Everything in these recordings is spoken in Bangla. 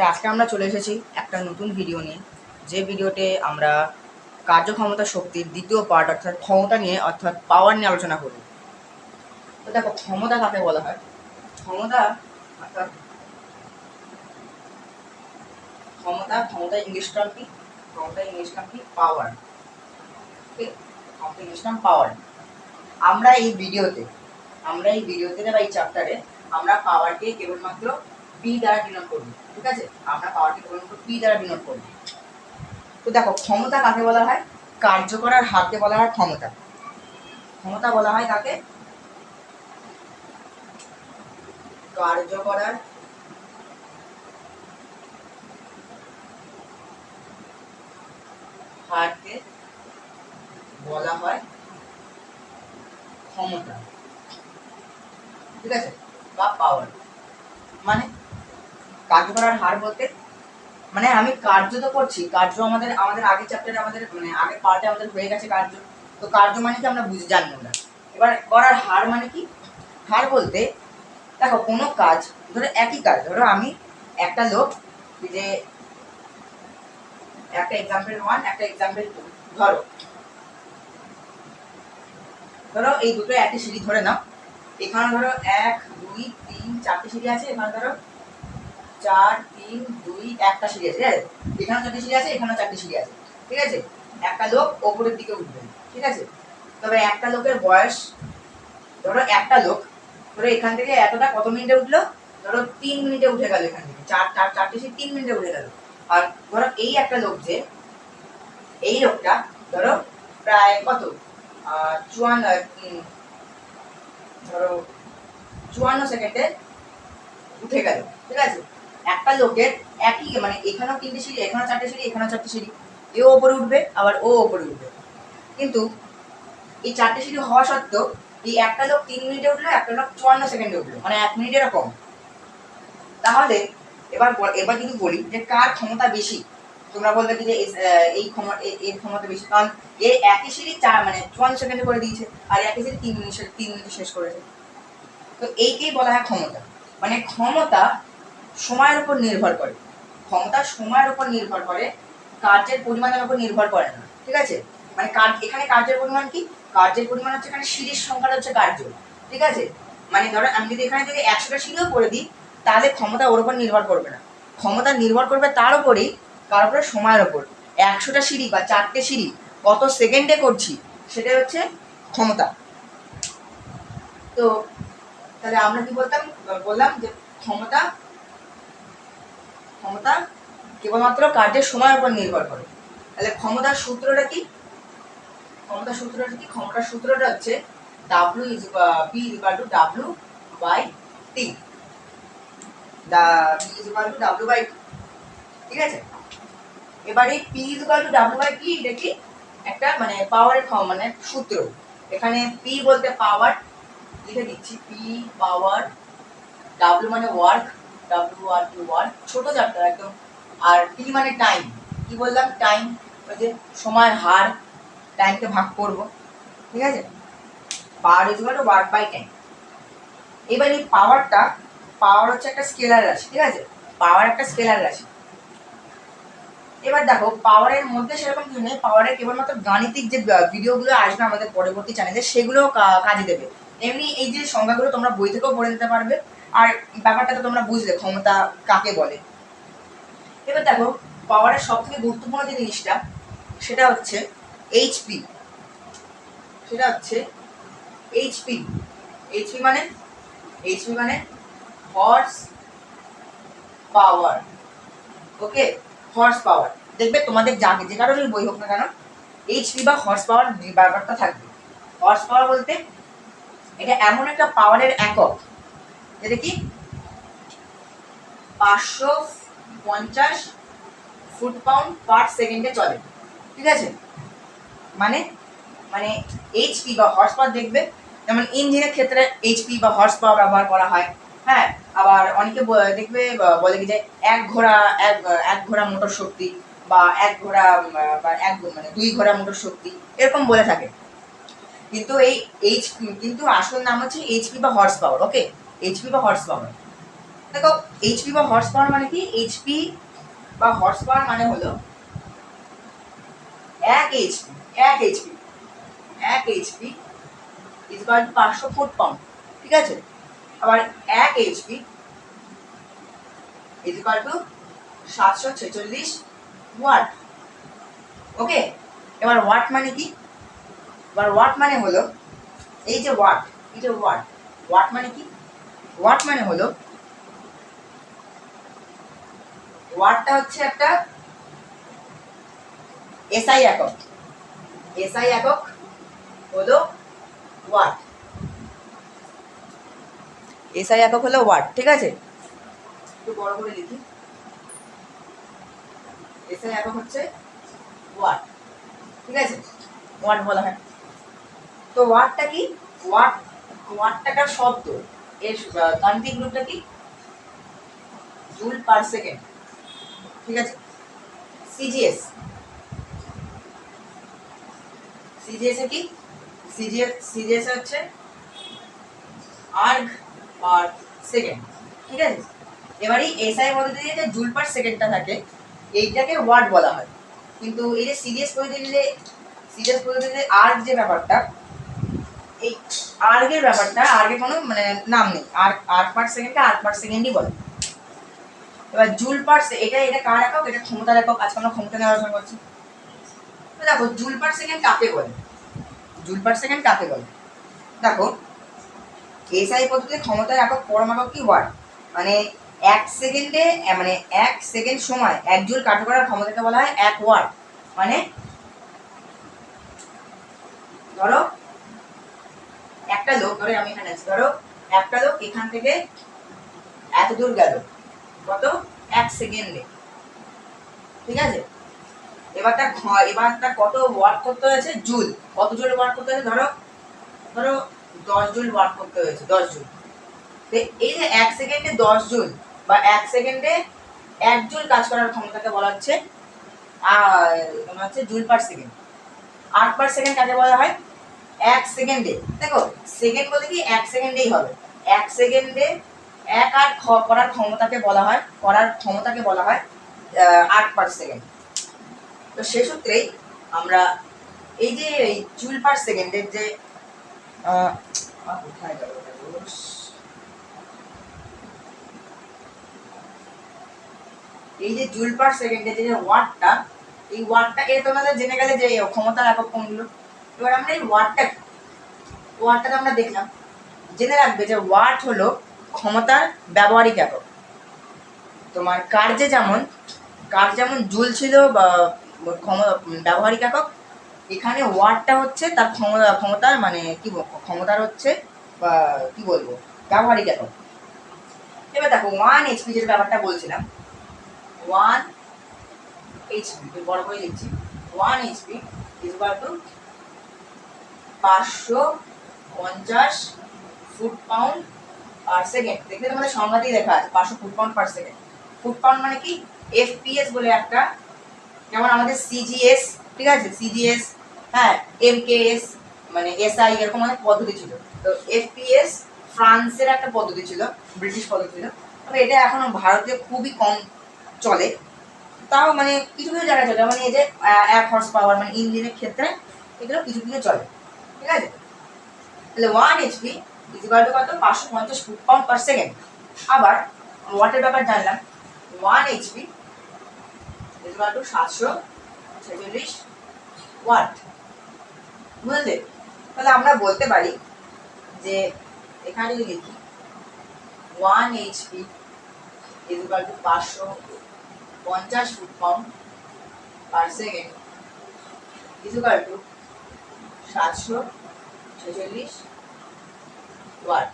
আচ্ছা আজকে আমরা চলে এসেছি একটা নতুন ভিডিও নিয়ে। যে ভিডিওতে আমরা কার্যক্ষমতা শক্তির দ্বিতীয় পার্ট অর্থাৎ ক্ষমতা নিয়ে অর্থাৎ পাওয়ার নিয়ে আলোচনা করব তো দেখো, ক্ষমতা কাকে বলা হয়? ক্ষমতা অর্থাৎ ক্ষমতা ক্ষমতা ইংলিশ টার্ম কি? ক্ষমতা ইংলিশ টার্ম কি? পাওয়ার ক্ষমতা ইংলিশ টার্ম পাওয়ার আমরা এই ভিডিওতে আমরা এই ভিডিওতে বা এই চ্যাপ্টারে আমরা পাওয়ারকে কেবলমাত্র পি দ্বারা ডিনোট করব। ঠিক আছে? আমরা পাওয়ারকে কেবলমাত্র পি দ্বারা ডিনোট করব। তো দেখো, ক্ষমতা কাকে বলা হয়? কার্য করার হারকে বলা হয় ক্ষমতা। ক্ষমতা বলা হয় কাকে? কার্য করার হারকে বলা হয় ক্ষমতা। ঠিক আছে? বা পাওয়ার। মানে কার্য করার হার বলতে মানে আমি কার্য তো করছি, কার্য আমাদের আমাদের আগের চ্যাপ্টারে আমাদের মানে আগের পার্টে আমাদের হয়ে গেছে কার্য। তো কার্য মানে কি আমরা বুঝে জানব না এবার করার হার মানে কি? হার বলতে, দেখো কোনো কাজ, ধরো একই কাজ, ধরো আমি একটা লোক যে একটা এক্সাম্পল ওয়ান একটা এক্সাম্পল টু ধরো। ধরো এই দুটো একই সিঁড়ি ধরে নাও। এখানে ধরো এক, দুই, তিন, চারটে সিঁড়ি আছে, এখানে ধরো চার, তিন, দুই, একটা সিঁড়ি আছে, ঠিক আছে? এখানেও চারটে সিঁড়ি আছে, এখানেও চারটে সিঁড়ি আছে, ঠিক আছে? একটা লোক ওপরের দিকে উঠবে ঠিক আছে? তবে একটা লোকের বয়স, ধরো একটা লোক, ধরো এখান থেকে এতটা কত মিনিটে উঠল? ধরো তিন মিনিটে উঠে গেল এখান থেকে, চার চার, চারটে সিঁড়ি তিন মিনিটে উঠে গেল। আর ধরো এই একটা লোক যে, এই লোকটা, ধরো প্রায় কত? চুয়ান্ন ধরো চুয়ান্ন সেকেন্ডে উঠে গেল, ঠিক আছে? একটা লোকের একই মানে এখানেও তিনটে সিঁড়ি, এখানেও চারটে সিঁড়ি, এখানেও চারটে সিঁড়ি। এও ওপরে উঠবে, আবার ও ওপরে উঠবে। কিন্তু এই চারটে সিঁড়ি হওয়া সত্ত্বেও এই একটা লোক তিন মিনিটে উঠল, একটা লোক চুয়ান্ন সেকেন্ডে উঠল। মানে এক মিনিটের কম তাহলে এবার এবার যদি বলি যে কার ক্ষমতা বেশি, তোমরা বলবে কি যে এই ক্ষমতা এর ক্ষমতা বেশি। কারণ এ একই সিঁড়ি চার মানে চুয়ান্ন সেকেন্ডে করে দিয়েছে, আর একই সিঁড়ি তিন মিনিট, তিন মিনিটে শেষ করেছে। তো এইকেই বলা হয় ক্ষমতা। মানে ক্ষমতা সময়ের উপর নির্ভর করে। ক্ষমতা সময়ের উপর নির্ভর করে, কার্যের পরিমাণের উপর নির্ভর করে না। ঠিক আছে? মানে কাজ এখানে কার্যের পরিমাণ কি? কার্যের পরিমাণ হচ্ছে এখানে সিঁড়ির সংখ্যাটা হচ্ছে কার্য। ঠিক আছে? মানে ধরো আমি যদি এখানে যদি একশোটা সিঁড়িও করে দিই, তাহলে ক্ষমতা ওর উপর নির্ভর করবে না। ক্ষমতা নির্ভর করবে তার উপরেই, কার উপরে? সময়ের ওপর একশোটা সিঁড়ি বা চারটে সিঁড়ি, কত সেকেন্ডে করছি, সেটাই হচ্ছে ক্ষমতা। তো তাহলে আমরা কি বলতাম? বললাম যে ক্ষমতা ক্ষমতা কেবলমাত্র কার্যের সময়ের উপর নির্ভর করে। তাহলে ক্ষমতার সূত্রটা কি? ক্ষমতার সূত্রটা কি? ক্ষমতার সূত্রটা হচ্ছে W is is equal to W by T P is to W by ঠিক আছে? এবারে P is to W by T এটা কি? একটা মানে পাওয়ারের মানে সূত্র। এখানে পি বলতে পাওয়ার লিখে দিচ্ছি পি পাওয়ার ডাব্লিউ মানে ওয়ার্ক ডাব্লিউ আর কি ওয়ার্ক ছোট চ্যাপ্টার একদম। আর টি মানে টাইম কি বললাম? টাইম যে সময়ের হার টাইমকে ভাগ করব। ঠিক আছে? Power is to work by time এবার এই পাওয়ারটা পাওয়ার হচ্ছে একটা স্কেলার রাশি, ঠিক আছে? পাওয়ার একটা স্কেলার রাশি। এবার দেখো পাওয়ারের মধ্যে সেরকম কিছু নেই। পাওয়ারের কেবলমাত্র গাণিতিক যে ভিডিওগুলো আসবে আমাদের পরবর্তী চ্যানেলে সেগুলো কাজে দেবে। এমনি এই যে সংখ্যাগুলো তোমরা বই থেকেও পড়ে নিতে পারবে। আর ব্যাপারটা তো তোমরা বুঝলে, ক্ষমতা কাকে বলে? এবার দেখো, পাওয়ারের সব থেকে গুরুত্বপূর্ণ যে জিনিসটা, সেটা হচ্ছে এইচপি সেটা হচ্ছে এইচপি এইচপি মানে? এইচপি মানে horse power okay horse power দেখবে তোমাদের যাকে, যে কারণে বই হোক না কেন এইচপি বা হর্স পাওয়ার ব্যাপারটা থাকবে। হর্স পাওয়ার বলতে এটা এমন একটা পাওয়ারের একক। যেটা কি? পাঁচশো পঞ্চাশ ফুট পাউন্ড পার সেকেন্ডে চলে। ঠিক আছে? মানে মানে এইচপি বা হর্স পাওয়ার দেখবে, যেমন ইঞ্জিনের ক্ষেত্রে এইচপি বা হর্স পাওয়ার ব্যবহার করা হয়। হ্যাঁ? আবার অনেকে দেখবে বলে কি যে এক ঘোড়া, এক এক ঘোড়া মোটর শক্তি বা এক ঘোড়া বা এক মানে দুই ঘোড়া মোটর শক্তি, এরকম বলে থাকে। কিন্তু এই এইচ কিন্তু আসল নাম হচ্ছে এইচপি বা হর্স পাওয়ার ওকে এইচপি বা হর্স পাওয়ার দেখো এইচপি বা হর্স পাওয়ার মানে কি? এইচপি বা হর্স পাওয়ার মানে হলো এক এইচপি এক এইচপি এক এইচপি ইজ টু পাঁচশো ফুট পাউন্ড ঠিক আছে? আবার এক এইচপি ইজ ইকুয়াল টু সাতশো ছেচল্লিশ ওয়াট, ওকে? এবার ওয়াট মানে কি? এবার ওয়াট মানে হলো এই যে ওয়াট, এই যে ওয়াট ওয়াট মানে কি? ওয়াট মানে হলো? ওয়াটটা হচ্ছে একটা এসআই একক। এসআই একক হলো ওয়াট এসআই একক হলো ওয়াট ঠিক আছে? একটু বড় করে লিখি। এসআই একক হচ্ছে ওয়াট ঠিক আছে? ওয়াট বলা হয়। তো ওয়াটটা কি? ওয়াট ওয়াটটাকার শব্দ। এর আহ, গাণিতিক রূপটা কি? Joule per second. ঠিক আছে? সিজিএস সিজিএস কি? সিজিএস সিজিএস হচ্ছে আর্গ পার সেকেন্ড ঠিক আছে? এবারে এসআই পদ্ধতিতে যে জুল পার সেকেন্ডটা থাকে এইটাকে ওয়াট বলা হয়। কিন্তু এই যে সিরিয়াস পদ্ধতিতে সিরিয়াস পদ্ধতিতে আর্গ যে ব্যাপারটা এই আর্গের ব্যাপারটা, আর্গে কোনো মানে নাম নেই। আর আর্গ পার সেকেন্ডকে আর্গ পার সেকেন্ডই বলে। এবার জুল পার এটা এটা কার একক? এটা ক্ষমতার একক। আজকে আমরা ক্ষমতা নিয়ে আলোচনা করছি। দেখো, জুল পার সেকেন্ড কাকে বলে? জুল পার সেকেন্ড কাকে বলে? দেখো, এসআই পদ্ধতিতে ক্ষমতার একক, পরম একক কি? ওয়াট মানে এক সেকেন্ডে মানে এক সেকেন্ড সময় এক জুল কার্য করার ক্ষমতাকে বলা হয় এক ওয়াট মানে ধরো একটা লোক, ধরো আমি এখানে আছি, ধরো একটা লোক এখান থেকে এত দূর গেল, কত? এক সেকেন্ডে ঠিক আছে? এবার তার এবার তার কত ওয়াট করতে হয়েছে? জুল কত জুল ওয়াট করতে হয়েছে? ধরো ধরো দশ জুল ওয়াট করতে হয়েছে, দশ জুল এই যে এক সেকেন্ডে দশ জুল বা এক সেকেন্ডে এক জুল কাজ করার ক্ষমতাকে বলা হচ্ছে, আর হচ্ছে জুল পার সেকেন্ড আট পার সেকেন্ড কাকে বলা হয়? এক সেকেন্ডে। দেখো, সেকেন্ড বলতে কি এক সেকেন্ডেই হবে। এক সেকেন্ডে এক আট করার ক্ষমতাকে বলা হয়, করার ক্ষমতাকে বলা হয় আট পার সেকেন্ড। তো সে সূত্রেই আমরা এই যে এই জুল পার সেকেন্ডের যে কোথায় গেল? এই যে জুল পার সেকেন্ডের যে ওয়াটটা, এই ওয়াটটা এটা তোমাদের জেনে গেলে যে ক্ষমতার একক কোনগুলো? এবার আমরা এই ওয়াটটা ওয়াটটাকে আমরা দেখলাম। জেনে রাখবে যে ওয়াট হলো ক্ষমতার ব্যবহারিক একক। তোমার কার্যে যেমন কার যেমন জুল ছিল বা ব্যবহারিক একক, এখানে ওয়াটটা হচ্ছে তার ক্ষমতা ক্ষমতার মানে কি ক্ষমতার হচ্ছে বা কি বলব, ব্যবহারিক একক। এবার দেখো ওয়ান এইচপি যেটা ব্যাপারটা বলছিলাম ওয়ান এইচপি বড় করে লিখছি। ওয়ান এইচপি ইজ টু পাঁচশো পঞ্চাশ ফুট পাউন্ড পার সেকেন্ড দেখলে তোমাদের সংজ্ঞাতেই লেখা আছে, পাঁচশো foot pound per second foot pound মানে কি? এফপিএস বলে একটা, যেমন আমাদের সিজিএস ঠিক আছে? সিজিএস হ্যাঁ এমকেএস মানে এসআই এরকম অনেক পদ্ধতি ছিল। তো এফপিএস ফ্রান্সের একটা পদ্ধতি ছিল, ব্রিটিশ পদ্ধতি ছিল। তবে এটা এখনও ভারতে খুবই কম চলে। তাও মানে কিছু কিছু জায়গায় চলে মানে এই যে এক হর্স পাওয়ার মানে ইঞ্জিনের ক্ষেত্রে এগুলো কিছু কিছু চলে। ঠিক আছে? তাহলে ওয়ান এইচপি ইজিকাল টু কত? পাঁচশো পঞ্চাশ ফুট পাউন্ড পার সেকেন্ড আবার ওয়াটের ব্যাপার জানলাম। ওয়ান এইচপি ইজিকাল টু সাতশো ছেচল্লিশ ওয়াট বুঝলে? তাহলে আমরা বলতে পারি যে এখানে যদি লিখি ওয়ান এইচপি ইজিকাল টু পাঁচশো পঞ্চাশ foot pound per second is equal to সাতশো ছেচল্লিশ ওয়াট।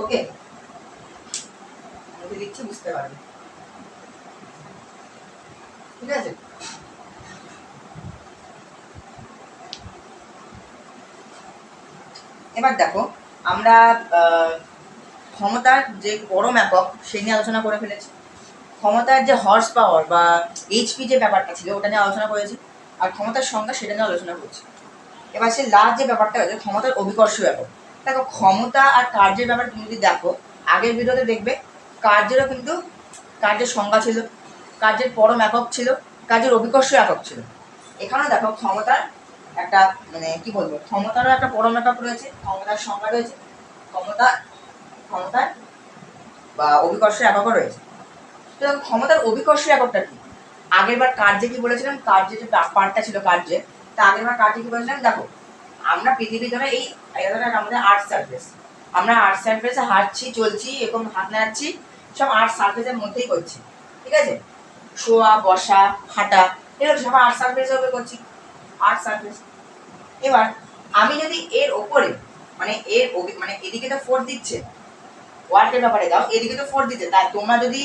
ওকে? আমি লিখছি, বুঝতে পারবে। ঠিক আছে? এবার দেখো, আমরা ক্ষমতার যে পরম একক, সে নিয়ে আলোচনা করে ফেলেছি। ক্ষমতার যে হর্স পাওয়ার বা এইচপি যে ব্যাপারটা ছিল, ওটা নিয়ে আলোচনা করেছি। আর ক্ষমতার সংজ্ঞা সেটা নিয়ে আলোচনা করছি। এবার সে লাস্ট যে ব্যাপারটা হয়েছে, ক্ষমতার অভিকর্ষ ব্যাপক দেখো, ক্ষমতা আর কার্যের ব্যাপার তুমি যদি দেখো, আগের ভিডিওতে দেখবে, কার্যেরও কিন্তু কার্যের সংজ্ঞা ছিল, কার্যের পরম একক ছিল, কার্যের অভিকর্ষ একক ছিল। এখানেও দেখো, ক্ষমতার একটা মানে কি বলব, ক্ষমতারও একটা পরম একক রয়েছে, ক্ষমতার সংজ্ঞা রয়েছে, ক্ষমতা, ক্ষমতার, বা অভিকর্ষ এককও রয়েছে। তো ক্ষমতার অভিকর্ষ এককটা কি? আগের বার কার্যে কি বলেছিলাম? কার্যে যে পার্টটা ছিল কার্যে তা আগের বার কার্যে কি বলেছিলাম দেখো, আমরা পৃথিবী ধরে এই আমাদের আর্ট সার্ফেস আমরা আর্ট সার্ফেসে হাঁটছি, চলছি, এরকম হাত নাড়াচ্ছি, সব আর্ট সার্ফেসের মধ্যেই করছি। ঠিক আছে? শোয়া, বসা, হাঁটা, এগুলো সব আর্ট উপরে করছি। আর্ট সার্ফেস এবার, আমি যদি এর ওপরে মানে এর মানে এদিকে তো ফোর্স দিচ্ছে। ওয়ার্কের ব্যাপারে দাও, এদিকে তো ফোর্স দিচ্ছে। তাই তোমরা যদি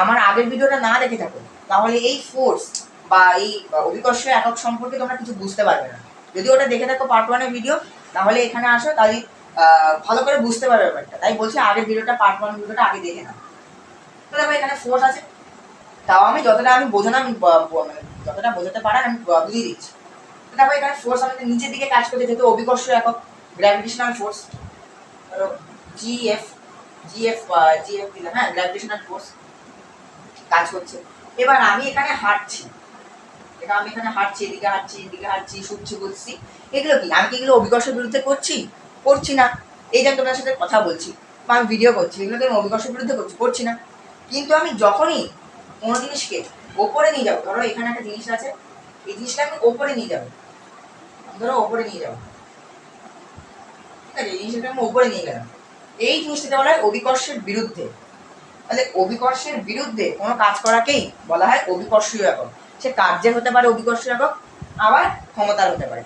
আমার আগের ভিডিওটা না দেখে থাকো, তাহলে এই ফোর্স বা এই অভিকর্ষ একক সম্পর্কে তোমরা কিছু বুঝতে পারবে না। যদি ওটা দেখে থাকো পার্ট ওয়ানের ভিডিও তাহলে এখানে আসো, তাহলে ভালো করে বুঝতে পারবে ব্যাপারটা। তাই বলছি আগের ভিডিওটা পার্ট ওয়ান ভিডিওটা আগে দেখে নাও। তো দেখো এখানে ফোর্স আছে। তাও আমি যতটা আমি বোঝানো আমি মানে যতটা বোঝাতে পারার আমি বুঝিয়ে দিচ্ছি। দেখো এখানে ফোর্স আমাদের নিচের দিকে কাজ করছে, যেহেতু অভিকর্ষ একক gravitational force GF GF GF দিলাম হ্যাঁ গ্র্যাভিটেশনাল ফোর্স কাজ করছে। এবার আমি এখানে হাঁটছি। এটা আমি এখানে হাঁটছি, এদিকে হাঁটছি এদিকে হাঁটছি শুচ্ছি বুঝছি এগুলো কি? আমি কি এগুলো অভিকর্ষের বিরুদ্ধে করছি? করছি না। এই যে তোমার সাথে কথা বলছি বা আমি ভিডিও করছি, এগুলো তো আমি অভিকর্ষের বিরুদ্ধে করছি? করছি না। কিন্তু আমি যখনই কোনো জিনিসকে ওপরে নিয়ে যাব, ধরো এখানে একটা জিনিস আছে, এই জিনিসটা আমি ওপরে নিয়ে যাব। ধরো ওপরে নিয়ে যাব। ঠিক আছে, এই জিনিসটাকে আমি ওপরে নিয়ে গেলাম। এই জিনিসটাকে বলা হয় অভিকর্ষের বিরুদ্ধে। তাহলে অভিকর্ষের বিরুদ্ধে কোনো কাজ করাকেই বলা হয় অভিকর্ষীয় একক। সে কার্যের হতে পারে অভিকর্ষীয় একক আবার ক্ষমতার হতে পারে।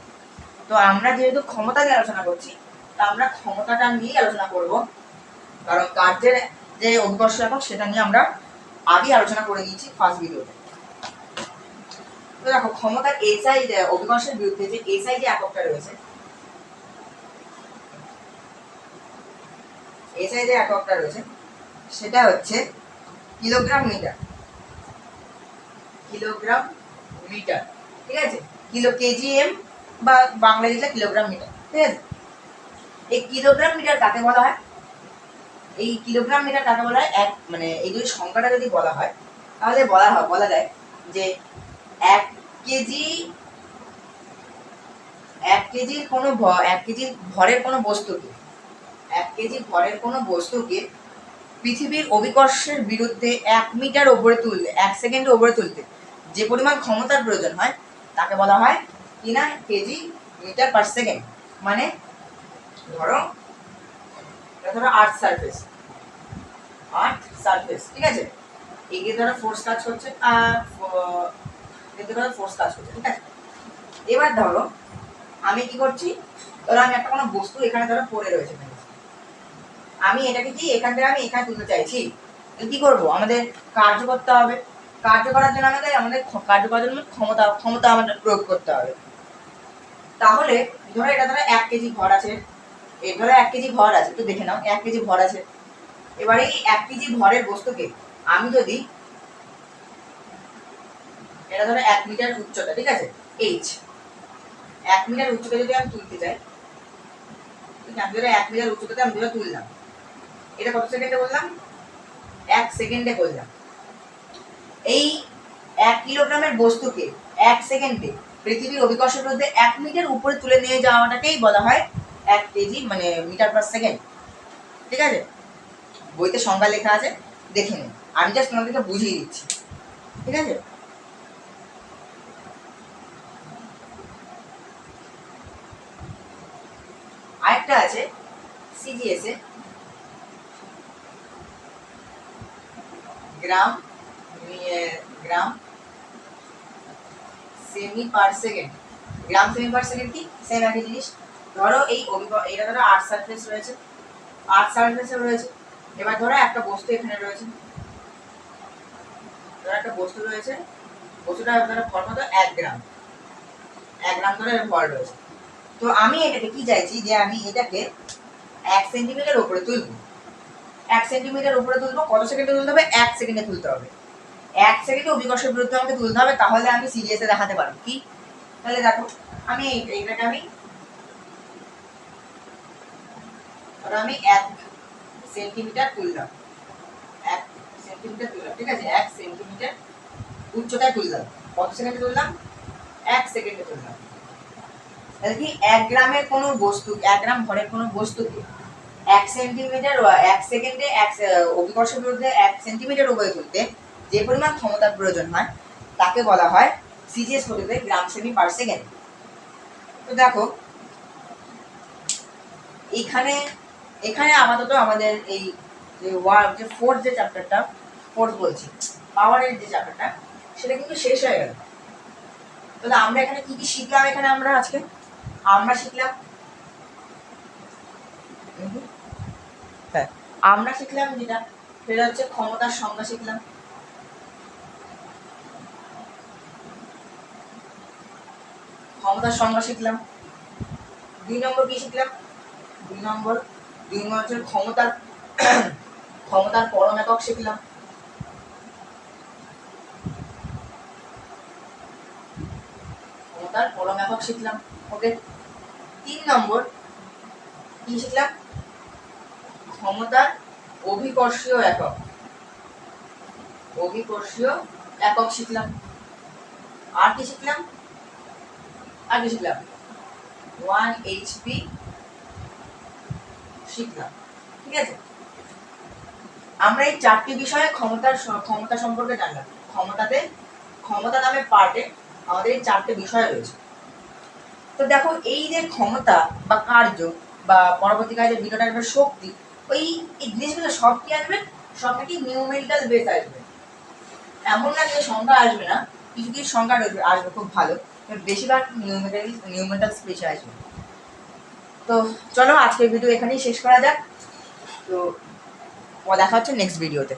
তো আমরা যেহেতু ক্ষমতা নিয়ে আলোচনা করছি, তা আমরা ক্ষমতাটা নিয়েই আলোচনা করব। কারণ কার্যের যে অভিকর্ষ একক সেটা নিয়ে আমরা আগে আলোচনা করে দিয়েছি ফার্স্ট ভিডিওতে তো দেখো, ক্ষমতার এসআই অভিকর্ষের বিরুদ্ধে যে এসআই যে এককটা রয়েছে, এসআই যে এককটা রয়েছে, সেটা হচ্ছে কিলোগ্রাম মিটার। কিলোগ্রাম মিটার, ঠিক আছে? কিলো কেজি এম বা বাংলা লিখলে কিলোগ্রাম মিটার, ঠিক আছে? এই কিলোগ্রাম মিটার কাকে বলা হয়? এই কিলোগ্রাম মিটার কাকে বলা হয়? এক মানে এই যদি সংখ্যাটা যদি বলা হয়, তাহলে বলা হয়, বলা যায় যে এক কেজি, এক কেজির কোনো এক কেজির ভরের কোনো বস্তুকে, এক কেজি ভরের কোনো বস্তুকে পৃথিবীর অভিকর্ষের বিরুদ্ধে এক মিটার ওপরে তুলতে, এক সেকেন্ডের ওপরে তুলতে যে পরিমাণ ক্ষমতার প্রয়োজন হয়, তাকে বলা হয় কি না কেজি মিটার পার সেকেন্ড। মানে ধরো ধরো আর্থ সারফেস। আর্থ সারফেস, ঠিক আছে? এগিয়ে ধরো ফোর্স কাজ করছে এদিকে ধরো ফোর্স কাজ করছে, ঠিক আছে? এবার ধরো, আমি কি করছি? ধরো আমি একটা কোনো বস্তু এখানে ধরো পড়ে রয়েছে আমি এটাকে কি, এখান থেকে আমি এখানে তুলতে চাইছি? কি করব? আমাদের কার্য করতে হবে। কার্য করার জন্য আমাদের আমাদের কার্য করার জন্য ক্ষমতা ক্ষমতা আমাদের প্রয়োগ করতে হবে। তাহলে, ধরো এটা ধরো এক কেজি ভর আছে এর ধরো এক কেজি ভর আছে, একটু দেখে নাও, এক কেজি ভর আছে। এবারে এই এক কেজি ভরের বস্তুকে আমি যদি, এটা ধরো এক মিটার উচ্চতা, ঠিক আছে? এইচ এক মিটার উচ্চতা যদি আমি তুলতে চাই আমি ধরো এক মিটার উচ্চতাতে আমি ধরো তুললাম। এটা কত সেকেন্ডে বললাম? এক সেকেন্ডে করলাম এই এক কিলোগ্রামের বস্তুকে এক সেকেন্ডে পৃথিবীর অভিকর্ষের মধ্যে এক মিটার উপরে তুলে নিয়ে যাওয়াটাকেই বলা হয় এক কেজি মানে মিটার পার সেকেন্ড। ঠিক আছে? বইতে সংজ্ঞা লেখা আছে, দেখে নিন। আমি জাস্ট তোমাদেরকে বুঝিয়ে দিচ্ছি। ঠিক আছে? আরেকটা আছে সিজিএসএ gram gram? Cm per second gram cm per second কি? সেম একই জিনিস। ধরো এই অভিক- এটা ধরো আর্ট সারফেস রয়েছে। আর্ট সারফেসে রয়েছে। এবার ধরো একটা বস্তু এখানে রয়েছে। ধরো একটা বস্তু রয়েছে। বস্তুটা ধরো ভর কত এক গ্রাম। এক গ্রাম ধরে ভর রয়েছে। তো আমি এটাকে কি চাইছি যে আমি এটাকে এক সেন্টিমিটার উপরে তুলবো। এক সেন্টিমিটার উপরে তুলবো, কত সেকেন্ডে তুলতে হবে? এক সেকেন্ডে তুলতে হবে। এক সেকেন্ডে অভিকর্ষের বিরুদ্ধে আমাকে তুলতে হবে, তাহলে আমি সিরিয়াসে দেখাতে পারব। কি? তাহলে দেখো, আমি এই- এইটাকে আমি আমি এক সেন্টিমিটার তুললাম। এক সেন্টিমিটার তুললাম, ঠিক আছে? এক সেন্টিমিটার উচ্চতায় তুললাম। কত সেকেন্ডে তুললাম? এক সেকেন্ডে তুললাম। তাহলে কি এক গ্রামের কোনো বস্তু, এক গ্রাম ভরের কোনো বস্তুকে এক সেন্টিমিটার এক সেকেন্ডে এক, অভিকর্ষের বিরুদ্ধে এক সেন্টিমিটার উপরে তুলতে যে পরিমাণ ক্ষমতার প্রয়োজন হয়, তাকে বলা হয় সিজিএস পদ্ধতিতে গ্রাম সেমি পার সেকেন্ড তো দেখো, এখানে এখানে আপাতত আমাদের এই যে ওয়ার, যে ফোর্থ যে চ্যাপ্টারটা ফোর্থ বলছি পাওয়ারের যে চ্যাপ্টারটা সেটা কিন্তু শেষ হয়ে গেল। তাহলে আমরা এখানে কি কি শিখলাম এখানে আমরা আজকে? আমরা শিখলাম। হ্যাঁ আমরা শিখলাম যেটা, সেটা হচ্ছে ক্ষমতার সংজ্ঞা শিখলাম। ক্ষমতার সংজ্ঞা শিখলাম দুই নম্বর কি শিখলাম? দুই নম্বর দুই নম্বর হচ্ছে ক্ষমতার ক্ষমতার পরম একক শিখলাম। ক্ষমতার পরম একক শিখলাম। ওকে, তিন নম্বর কি শিখলাম? ক্ষমতার অভিকর্ষীয় একক। অভিকর্ষীয় একক শিখলাম। আর কি শিখলাম? কি শিখলাম। ওয়ান এইচপি শিখলাম, ঠিক আছে? আমরা এই চারটি বিষয়ে ক্ষমতার ক্ষমতা সম্পর্কে জানলাম। ক্ষমতাতে, ক্ষমতা নামে পার্টে আমাদের এই চারটে বিষয় রয়েছে। তো দেখো, এই যে ক্ষমতা বা কার্য বা পরবর্তীকালে যে আসবে, শক্তি, ওই, এই জিনিসগুলো সব কি আসবে? সব নাকি নিউমেরিক্যাল বেস আসবে। এমন না যে সংখ্যা আসবে না, কিছু কিছু সংখ্যা আসবে, খুব ভালো। বেশিরভাগ নিউমেটাল নিউমেটাল স্পেশ আসবে তো চলো আজকের ভিডিও এখানেই শেষ করা যাক। তো দেখা হচ্ছে নেক্সট ভিডিওতে